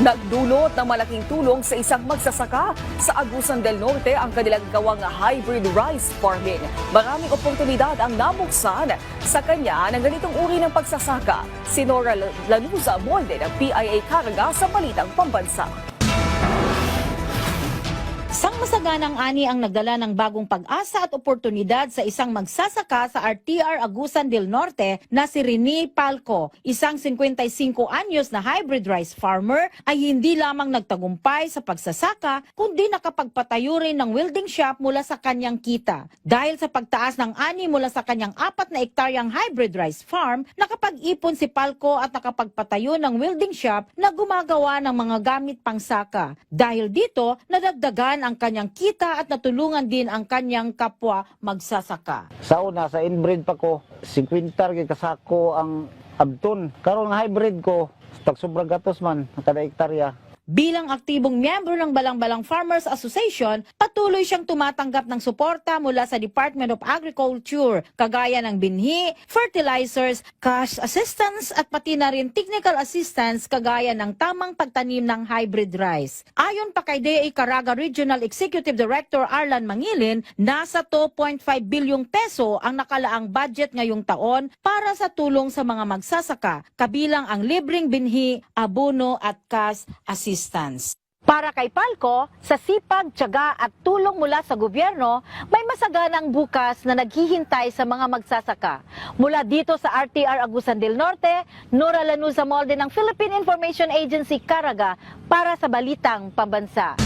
Nagdulot ng malaking tulong sa isang magsasaka sa Agusan del Norte ang kanilang gawang hybrid rice farming. Maraming oportunidad ang nabuksan sa kanya ng ganitong uri ng pagsasaka. Si Nora Lanuza Molde ng PIA Caraga sa Balitang Pambansa. Sang masaganang ani ang nagdala ng bagong pag-asa at oportunidad sa isang magsasaka sa RTR Agusan del Norte na si Rene Palco. Isang 55 anyos na hybrid rice farmer ay hindi lamang nagtagumpay sa pagsasaka kundi nakapagpatayo rin ng welding shop mula sa kanyang kita. Dahil sa pagtaas ng ani mula sa kanyang apat na ektaryang hybrid rice farm, nakapag-ipon si Palco at nakapagpatayo ng welding shop na gumagawa ng mga gamit pangsaka. Dahil dito, nadagdagan ang kanyang kita at natulungan din ang kanyang kapwa magsasaka. Sa una, sa inbreed pa ko, 50 kay kasako ang abton. Karon hybrid ko, tag sobrang gatos man, kada hektarya. Bilang aktibong miyembro ng Balang-Balang Farmers Association, patuloy siyang tumatanggap ng suporta mula sa Department of Agriculture, kagaya ng binhi, fertilizers, cash assistance at pati na rin technical assistance kagaya ng tamang pagtanim ng hybrid rice. Ayon pa kay DA Caraga Regional Executive Director Arlan Mangilin, nasa 2.5 bilyong peso ang nakalaang budget ngayong taon para sa tulong sa mga magsasaka, kabilang ang libreng binhi, abono at cash assistance. Para kay Palco, sa sipag, tiyaga at tulong mula sa gobyerno, may masaganang bukas na naghihintay sa mga magsasaka. Mula dito sa RTR Agusan del Norte, Nora Lanuza Molde ng Philippine Information Agency Caraga para sa Balitang Pambansa.